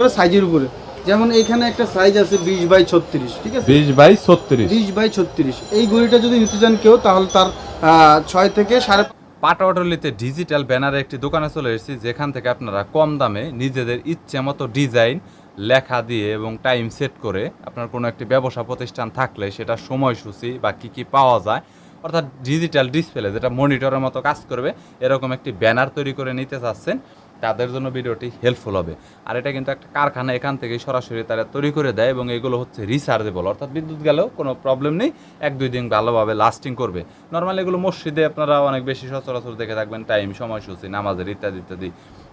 সাইজের উপরে। যেমন এখানে একটা সাইজ আছে বিশ বাই ছত্রিশ ঠিক আছে? বিশ বাই ছত্রিশ। বিশ বাই ছত্রিশ। এই ঘড়িটা যদি নিতে চান কেউ তাহলে তার ছয় থেকে সাড়ে পাটাওয়াটলিতে ডিজিটাল ব্যানারে একটি দোকানে চলে এসেছি যেখান থেকে আপনারা কম দামে নিজেদের ইচ্ছে মতো ডিজাইন লেখা দিয়ে এবং টাইম সেট করে আপনার কোনো একটি ব্যবসা প্রতিষ্ঠান থাকলে সেটা সময়সূচি বা কী কী পাওয়া যায় অর্থাৎ ডিজিটাল ডিসপ্লে যেটা মনিটরের মতো কাজ করবে এরকম একটি ব্যানার তৈরি করে নিতে চাচ্ছেন। তাদের জন্য ভিডিওটি হেল্পফুল হবে। আর এটা কিন্তু একটা কারখানা, এখান থেকে সরাসরি তারা তৈরি করে দেয় এবং এগুলো হচ্ছে রিচার্জেবল অর্থাৎ বিদ্যুৎ গেলেও কোনো প্রবলেম নেই, এক দুই দিন ভালোভাবে লাস্টিং করবে। নর্মালি এগুলো মসজিদে আপনারা অনেক বেশি সচরাচর দেখে থাকবেন টাইম সময়সূচি, নামাজের ইত্যাদি ইত্যাদি।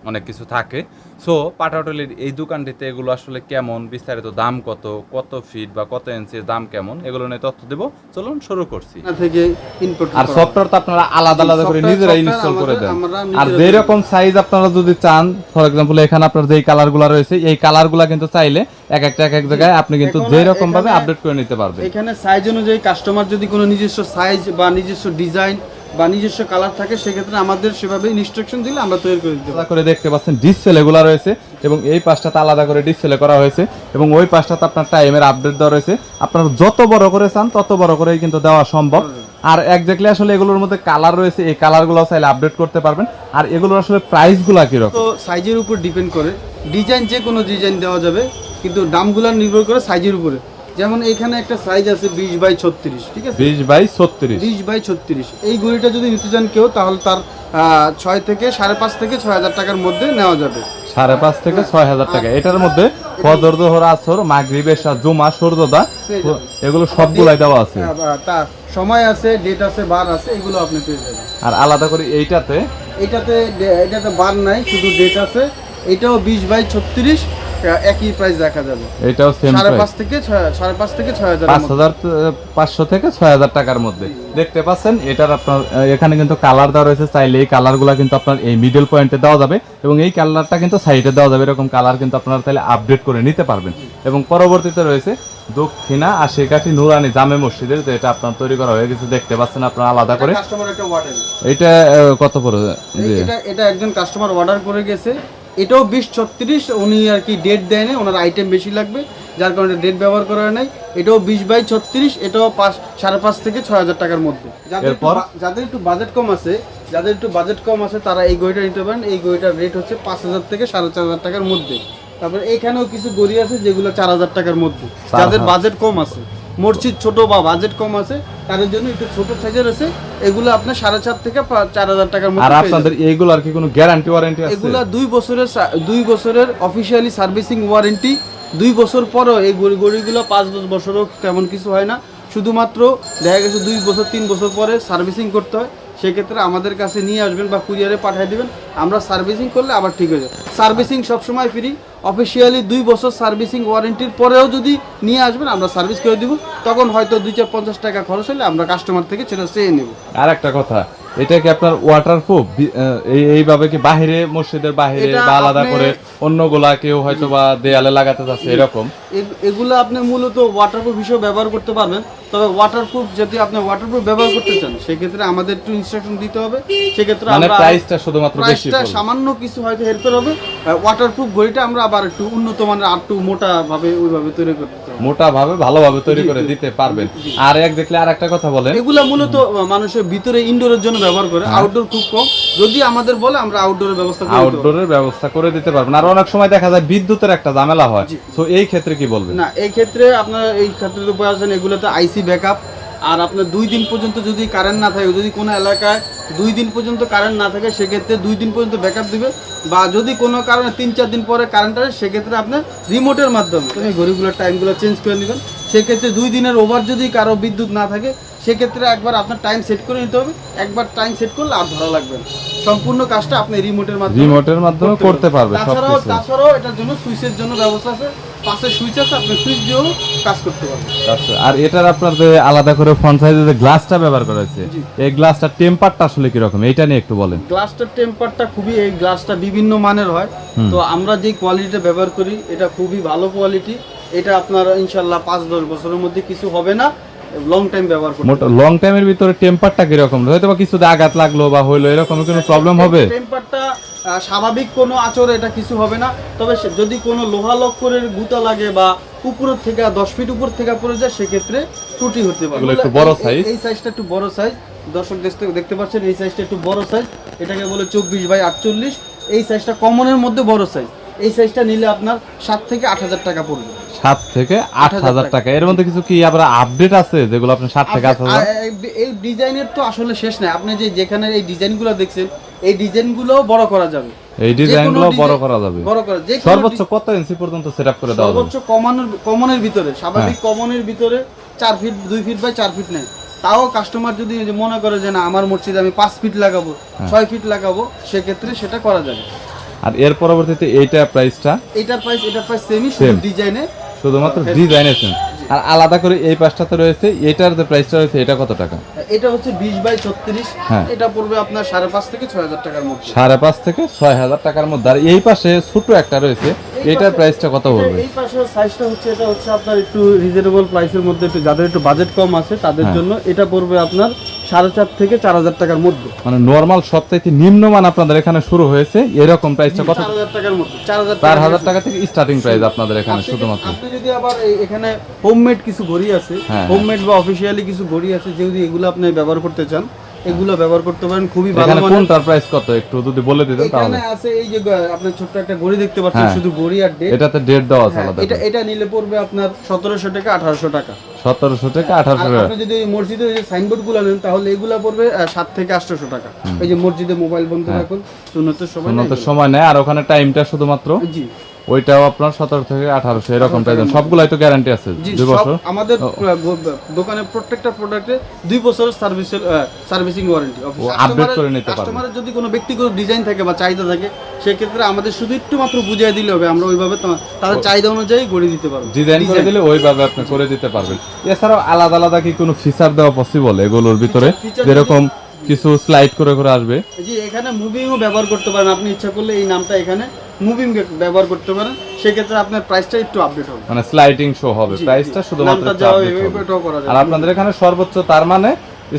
অনেক কিছু থাকে। সো পাটাটলির এই দোকানটিতে এগুলো আসলে কেমন? বিস্তারিত দাম কত? কত ফিট বা কত ইঞ্চির দাম কেমন? এগুলো নিয়ে তথ্য দেবো। চলুন শুরু করছি। থেকে ইনপুট আর সফটওয়্যার তো আপনারা আলাদা আলাদা করে নিজেরা ইনস্টল করে দেন। আর নিজেরা যেই রকম সাইজ আপনারা যদি চান ফর এক্সাম্পল এখানে আপনার যেই কালারগুলো রয়েছে এই কালারগুলো কিন্তু চাইলে এক একটা এক এক জায়গায় আপনি কিন্তু এখন যেই রকম ভাবে আপডেট করে নিতে পারবেন। এখানে সাইজ অনুযায়ী কাস্টমার যদি কোনো নিজস্ব সাইজ বা নিজস্ব ডিজাইন বা নিজস্ব কালার থাকে সেক্ষেত্রে আমাদের সেভাবে ইনস্ট্রাকশন দিলে আমরা তৈরি করে দিতে করে দেখতে পাচ্ছেন ডিসপ্লে গুলা রয়েছে এবং এই পাশটাতে আলাদা করে ডিসপ্লে করা হয়েছে এবং ওই পাশটাতে আপনার টাইমের আপডেট দেওয়া রয়েছে। আপনার যত বড় করে চান তত বড় করেই কিন্তু দেওয়া সম্ভব। আর একজাক্টলি আসলে এগুলোর মধ্যে কালার রয়েছে এই কালারগুলো চাইলে আপডেট করতে পারবেন। আর এগুলোর আসলে প্রাইসগুলো কীরকম? তো সাইজের উপর ডিপেন্ড করে। ডিজাইন যে কোনো ডিজাইন দেওয়া যাবে কিন্তু দামগুলো নির্ভর করে সাইজের উপরে। যেমন এখানে একটা সাইজ আছে বিশ বাই ছত্রিশ ঠিক আছে? বিশ বাই ছত্রিশ। বিশ বাই ছত্রিশ। এই ঘড়িটা যদি নিতে চান কেউ তাহলে তার ছয় থেকে সাড়ে পাঁচ থেকে ছয় হাজার টাকার মধ্যে নেওয়া যাবে। সাড়ে পাঁচ থেকে ছয় হাজার টাকা। এটার মধ্যে ফজর দোহর আসর মাগরিব এশা জুমা সূর্যোদয় এগুলো সবগুলাই দেওয়া আছে। আহ, তার সময় আছে ডেট আছে বার আছে এগুলো আপনি পেয়ে যাবেন। আর আলাদা করে এইটাতে এটাতে এটাতে বার নাই শুধু ডেট আছে। এটাও বিশ বাই ছত্রিশ একই প্রাইস যাবে। এটাও সেম সাড়ে পাঁচ থেকে সাড়ে পাঁচ থেকে ছয় হাজার পাঁচ হাজার পাঁচশো থেকে ছয় হাজার টাকার মধ্যে। দেখতে পাচ্ছেন এটার আপনার এখানে কিন্তু কালার দেওয়া রয়েছে চাইলে এই কালারগুলো কিন্তু আপনার এই মিডল পয়েন্টে দেওয়া যাবে এবং এই কালারটা কিন্তু সাইডে দেওয়া যাবে। এরকম কালার কিন্তু আপনারা তাহলে আপডেট করে নিতে পারবেন। এবং পরবর্তীতে রয়েছে দক্ষিণা আশিকাঠি নুরানি জামে মসজিদের যেটা আপনার তৈরি করা হয়ে গেছে। দেখতে পাচ্ছেন আপনারা আলাদা করে। এটা কত পড়ে? এটা এটা একজন কাস্টমার অর্ডার করে গেছে। এটাও বিশ ছত্রিশ উনি আর কি ডেট দেয় না ওনার আইটেম বেশি লাগবে যার কারণে ডেট ব্যবহার করা হয় নাই। এটাও বিশ বাই ছত্রিশ এটাও পাঁচ সাড়ে পাঁচ থেকে ছয় হাজার টাকার মধ্যে। যাদের যাদের একটু বাজেট কম আছে যাদের একটু বাজেট কম আছে তারা এই গড়িটা নিতে পারেন। এই গড়িটার রেট হচ্ছে পাঁচ হাজার থেকে সাড়ে চার হাজার টাকার মধ্যে। তারপরে এখানেও কিছু গড়ি আছে যেগুলো চার হাজার টাকার মধ্যে। যাদের বাজেট কম আছে। মসজিদ ছোট বা বাজেট কম আছে তাদের জন্য একটু ছোট সাইজের আছে এগুলো আপনার সাড়ে চার থেকে চার হাজার টাকার মধ্যে আপনাদের এগুলো আর কি কোনো গ্যারান্টি ওয়ারেন্টি এগুলো এগুলা দুই বছরের দুই বছরের অফিসিয়ালি সার্ভিসিং ওয়ারেন্টি দুই বছর পরও এই গড়ি গড়িগুলো পাঁচ দশ বছরও তেমন কিছু হয় না। শুধুমাত্র দেখা গেছে দুই বছর তিন বছর পরে সার্ভিসিং করতে হয়। সেক্ষেত্রে আমাদের কাছে নিয়ে আসবেন বা কুরিয়ারে পাঠিয়ে দেবেন। আমরা সার্ভিসিং করলে আবার ঠিক হয়ে যাবে। সার্ভিসিং সবসময় ফ্রি অফিসিয়ালি দুই বছর সার্ভিসিং ওয়ারেন্টির পরেও যদি নিয়ে আসবেন, আমরা সার্ভিস করে দেবো। তখন হয়তো দুই চার পঞ্চাশ টাকা খরচ হলে আমরা কাস্টমার থেকে সেটা চেয়ে নেব। আর একটা কথা এটা কি আপনার ওয়াটারপ্রুফ এই এইভাবে কি বাহিরে মসজিদের বাহিরে বা আলাদা করে অন্যগুলা কেউ হয়তো বা দেয়ালে লাগাতে চাচ্ছে এরকম? এগুলো আপনি মূলত ওয়াটারপ্রুফ হিসেবে ব্যবহার করতে পারবেন। তবে ওয়াটারপ্রুফ যদি আপনি ওয়াটারপ্রুফ ব্যবহার করতে চান সেক্ষেত্রে আমাদের একটু ইনস্ট্রাকশন দিতে হবে। সেক্ষেত্রে মানে আমরা প্রাইসটা শুধুমাত্র বেশি পড়বে। সামান্য কিছু হয়তো হেল্পের হবে। ওয়াটারপ্রুফ ঘড়িটা আমরা আবার একটু উন্নত মানের আর একটু মোটা ভাবে ওইভাবে তৈরি করতে চাই মোটা ভাবে ভালোভাবে তৈরি করে দিতে পারবেন। আর এক দেখলে আর একটা কথা বলেন। এগুলো মূলত মানুষের ভিতরে ইনডোরের জন্য ব্যবহার করে হ্যাঁ। আউটডোর খুব কম। যদি আমাদের বলে আমরা আউটডোরের ব্যবস্থা করে আউটডোরের ব্যবস্থা করে দিতে পারবেন। আর অনেক সময় দেখা যায় বিদ্যুতের একটা ঝামেলা হয়। তো এই ক্ষেত্রে কি বলবেন? না এই ক্ষেত্রে আপনার এই ক্ষেত্রে তো বলছেন এগুলোতে আইসি ব্যাকআপ আর আপনার দুই দিন পর্যন্ত যদি কারেন্ট না থাকে যদি কোনো এলাকায় দুই দিন পর্যন্ত কারেন্ট না থাকে সেক্ষেত্রে দুই দিন পর্যন্ত ব্যাকআপ দিবে। বা যদি কোনো কারণে তিন চার দিন পরে কারেন্ট আসে সেক্ষেত্রে আপনার রিমোটের মাধ্যমে তুমি ঘড়িগুলোর টাইমগুলো চেঞ্জ করে নেবেন। সেক্ষেত্রে দুই দিনের ওভার যদি কারও বিদ্যুৎ না থাকে সেক্ষেত্রে একবার আপনার টাইম সেট করে নিতে হবে। একবার টাইম সেট করলে আর ধরা লাগবে না। সম্পূর্ণ কাজটা আপনি রিমোটের মাধ্যমে রিমোটের মাধ্যমে করতে পারবে তাছাড়াও তাছাড়াও এটার জন্য সুইচের জন্য ব্যবস্থা আছে। পাশে সুইচ আছে আপনি সুইচ দিয়েও কাজ করতে পারবেন। আচ্ছা, আর এটার আপনার যে আলাদা করে ফ্রন্ট সাইডে যে গ্লাসটা ব্যবহার করা হয়েছে এই গ্লাসটার টেম্পারটা আসলে কি রকম এইটা নিয়ে একটু বলেন। গ্লাসটার টেম্পারটা খুবই এই গ্লাসটা বিভিন্ন মানের হয়। তো আমরা যে কোয়ালিটিটা ব্যবহার করি এটা খুবই ভালো কোয়ালিটি এটা আপনার ইনশাল্লাহ পাঁচ দশ বছরের মধ্যে কিছু হবে না লং টাইম ব্যবহার করতে মোটা লং টাইমের ভিতরে টেম্পারটা কীরকম? হয়তো বা কিছু আঘাত লাগল বা হইল এরকম কোনো প্রবলেম হবে? টেম্পারটা স্বাভাবিক কোনো আচর এটা কিছু হবে না। তবে যদি কোনো লোহা লক্করের গুতা লাগে বা উপর থেকে দশ ফিট উপর থেকে পড়ে যায় সেক্ষেত্রে ত্রুটি হতে পারে। বড় এই- এই- সাইজটা একটু বড় সাইজ দর্শক দেখতে পাচ্ছেন এই সাইজটা একটু বড় সাইজ এটাকে বলে চব্বিশ বাই আটচল্লিশ। এই সাইজটা কমনের মধ্যে বড় সাইজ এই সাইজটা নিলে আপনার সাত থেকে আট হাজার টাকা পড়বে। সাত থেকে আট হাজার টাকা। এর মধ্যে কিছু কি আবার আপডেট আছে যেগুলো আপনি সাত থেকে আট হাজার? এই- ডিজাইনের তো আসলে শেষ নাই। আপনি যে যেখানে এই ডিজাইনগুলো দেখছেন এই ডিজাইনগুলো বড় করা যাবে। এই ডিজাইনগুলো বড় করা যাবে। বড় করা। যে সর্বোচ্চ কত ইঞ্চি পর্যন্ত সেটআপ করে দেওয়া যাবে? সর্বোচ্চ কমানোর কমনের ভিতরে স্বাভাবিক হ্যাঁ। কমনের ভিতরে চার ফিট দুই ফিট বাই চার ফিট নেয় তাও কাস্টমার যদি মনে করে যে না আমার মসজিদে আমি পাঁচ ফিট লাগাবো হ্যাঁ। ছয় ফিট লাগাবো সেক্ষেত্রে সেটা করা যাবে। আর এর পরবর্তীতে এইটা প্রাইসটা এটার প্রাইস এটার প্রাইস সেমই সেম শুধু ডিজাইনে শুধুমাত্র ডিজাইনে সেম আর আলাদা করে এই পাঁচটাতে রয়েছে এটার যে প্রাইসটা রয়েছে এটা কত টাকা? এটা হচ্ছে বিশ বাই ছত্রিশ। হ্যাঁ। এটা পড়বে আপনার সাড়ে পাঁচ থেকে ছয় হাজার টাকার মধ্যে। সাড়ে পাঁচ থেকে ছয় হাজার টাকার মধ্যে। আর এই পাশে ছোট একটা রয়েছে এটার প্রাইসটা কত পড়বে এই পাশের সাইজটা হচ্ছে এটা হচ্ছে আপনার একটু রিজনেবল প্রাইসের মধ্যে একটু যাদের একটু বাজেট কম আছে তাদের হ্যাঁ। জন্য এটা পড়বে আপনার সাড়ে চার থেকে চার হাজার টাকার মধ্যে। মানে নর্মাল সবচাইতে নিম্নমান আপনাদের এখানে শুরু হয়েছে এরকম প্রাইসটা কত? চার হাজার টাকার মধ্যে চার হাজার টাকা থেকে স্টার্টিং প্রাইস আপনাদের এখানে শুধুমাত্র। আপনি যদি আবার এখানে হোমমেড কিছু ঘড়ি আছে হ্যাঁ, হোমমেড বা অফিসিয়ালি কিছু ঘড়ি আছে যদি এগুলো আপনি ব্যবহার করতে চান এগুলো ব্যবহার করতে পারেন খুবই ভালো মানের। কোনটার প্রাইস কত? একটু যদি বলে দিতেন তাহলে। এখানে আছে এই যে আপনার ছোট্ট একটা ঘড়ি দেখতে পাচ্ছেন হ্যাঁ। শুধু ঘড়ি আর ডেট এটাতে ডেট দেওয়া আছে আলাদা এটা এটা নিলে পড়বে আপনার সতেরোশো টাকা আঠারোশো টাকা। সতেরোশো থেকে আর আঠারোশো টাকা। আপনি যদি মসজিদে যে সাইনবোর্ডগুলো নেন তাহলে এগুলা পড়বে আহ, সাত থেকে আটশোশো টাকা। এই যে মসজিদে মোবাইল বন্ধ রাখুন সুন্নতের সময় উন্নত নেই। সময় নেয় আর ওখানে টাইমটা শুধুমাত্র? জি। ওইটাও আপনার সতেরো থেকে আঠারোশো এরকম প্রাইস সবগুলাই তো গ্যারান্টি আছে দুই বছর? আমাদের দোকানের প্রত্যেকটা প্রোডাক্টে দুই বছরের সার্ভিসের সার্ভিসিং ওয়ারেন্টি update করে নিতে পারবে। কাস্টমারের যদি কোনো ব্যক্তিগত ডিজাইন থাকে বা চাহিদা থাকে সেক্ষেত্রে আমাদের শুধু একটু মাত্র বুঝিয়ে দিলে হবে আমরা ওইভাবে তাদের চাহিদা অনুযায়ী গড়ে দিতে পারব। ডিজাইন করে দিলে ওইভাবে আপনি করে দিতে পারবেন। এছাড়াও আলাদা আলাদা কি কোনো ফিচার দেওয়া পসিবল এগুলোর ভিতরে? যেরকম কিছু স্লাইড করে করে আসবে। জি এখানে মুভিংও ব্যবহার করতে পারেন। আপনি ইচ্ছা করলে এই নামটা এখানে মুভিং ব্যবহার করতে পারেন। সেক্ষেত্রে আপনার প্রাইসটা একটু আপডেট হবে। মানে স্লাইডিং শো হবে। প্রাইসটা শুধুমাত্র আর আপনাদের এখানে সর্বোচ্চ তার মানে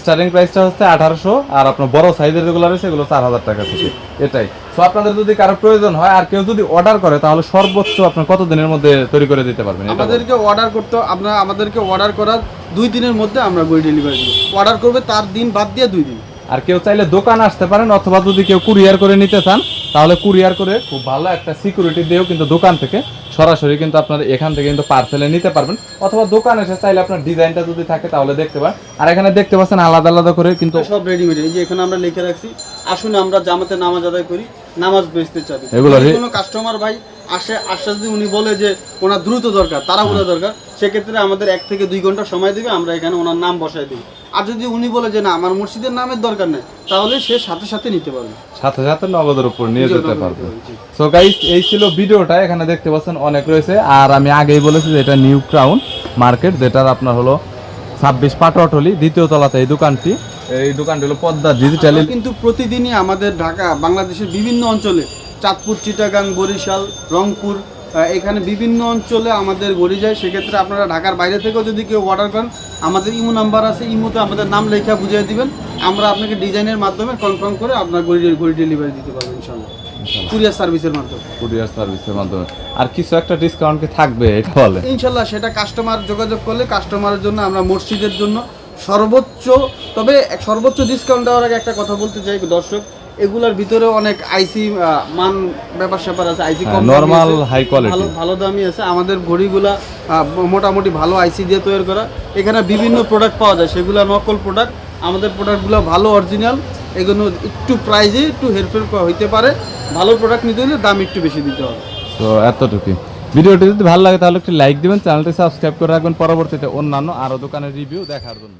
স্টার্টিং প্রাইসটা হচ্ছে আঠারোশো আর আপনার বড় সাইজের যেগুলো রয়েছে এগুলো চার হাজার টাকা থেকে। এটাই। তো আপনাদের যদি কারও প্রয়োজন হয় আর কেউ যদি অর্ডার করে তাহলে সর্বোচ্চ আপনার কত দিনের মধ্যে তৈরি করে দিতে পারবেন আমাদেরকে অর্ডার করতে আপনার আমাদেরকে অর্ডার করার দুই দিনের মধ্যে আমরা বই ডেলিভারি দিব। অর্ডার করবে তার দিন বাদ দিয়ে দুই দিন। আর কেউ চাইলে দোকান আসতে পারেন অথবা যদি কেউ কুরিয়ার করে নিতে চান তাহলে কুরিয়ার করে খুব ভালো একটা সিকিউরিটি দিয়েও কিন্তু দোকান থেকে সরাসরি কিন্তু আপনার এখান থেকে কিন্তু পার্সেলে নিতে পারবেন। অথবা দোকান এসে চাইলে আপনার ডিজাইনটা যদি থাকে তাহলে দেখতে পারেন। আর এখানে দেখতে পাচ্ছেন আলাদা আলাদা করে কিন্তু সব রেডিমেড এই যে এখানে আমরা লিখে রাখছি আসুন আমরা জামাতে নামাজ আদায় করি নামাজ বেচতে চাই। এগুলো কোনো কাস্টমার ভাই আসে আশ্বাস দিয়ে উনি বলে যে ওনার দ্রুত দরকার তাড়াহুড়ো দরকার। সেক্ষেত্রে আমাদের এক থেকে দুই ঘণ্টা সময় দেবে আমরা এখানে ওনার নাম বসাই দিই। আর যদি উনি বলে যে না আমার মসজিদের নামের দরকার নেই তাহলে সে সাথে সাথে নিতে পারবে। সাথে সাথে নগদের উপর নিয়ে যেতে পারবে। সো গাইস এই ছিল ভিডিওটা এখানে দেখতে পাচ্ছেন অনেক রয়েছে। আর আমি আগেই বলেছি যে এটা নিউ ক্রাউন মার্কেট যেটার আপনার হলো ছাব্বিশ পাটোয়াটলি দ্বিতীয় তলাতে এই দোকানটি। এই দোকানটি হলো পদ্মা ডিজিটালি কিন্তু প্রতিদিনই আমাদের ঢাকা বাংলাদেশের বিভিন্ন অঞ্চলে চাঁদপুর চিটাগাং বরিশাল রংপুর এখানে বিভিন্ন অঞ্চলে আমাদের গড়ি যায়। সেক্ষেত্রে আপনারা ঢাকার বাইরে থেকেও যদি কেউ অর্ডার করেন আমাদের ইমো নাম্বার আছে ইমোতে আমাদের নাম লেখা বুঝিয়ে দিবেন। আমরা আপনাকে ডিজাইনের মাধ্যমে কনফার্ম করে আপনার গড়ি গড়ি ডেলিভারি দিতে পারব ইনশাল্লাহ। কুরিয়ার সার্ভিসের মাধ্যমে। কুরিয়ার সার্ভিসের মাধ্যমে। আর কিছু একটা ডিসকাউন্ট কি থাকবে এটা বলে ইনশাল্লাহ সেটা কাস্টমার যোগাযোগ করলে কাস্টমারের জন্য আমরা মসজিদের জন্য সর্বোচ্চ তবে সর্বোচ্চ ডিসকাউন্ট দেওয়ার আগে একটা কথা বলতে চাই দর্শক এগুলার ভিতরে অনেক আইসি মান ব্যাপার স্যাপার আছে আইসি আছে, high quality। ভালো ভালো দামি আছে। আমাদের ঘড়িগুলা মোটামুটি ভালো আইসি দিয়ে তৈরি করা। এখানে বিভিন্ন প্রোডাক্ট পাওয়া যায় সেগুলো নকল প্রোডাক্ট আমাদের প্রোডাক্টগুলো ভালো অরিজিনাল এগুলো একটু প্রাইজে একটু হেরফের হইতে পারে। ভালো প্রোডাক্ট নিতে হলে দাম একটু বেশি দিতে হবে। তো এতটুকুই ভিডিওটি যদি ভালো লাগে তাহলে একটি লাইক দিবেন চ্যানেলটি সাবস্ক্রাইব করে রাখবেন। পরবর্তীতে অন্যান্য আরও দোকানের রিভিউ দেখার জন্য।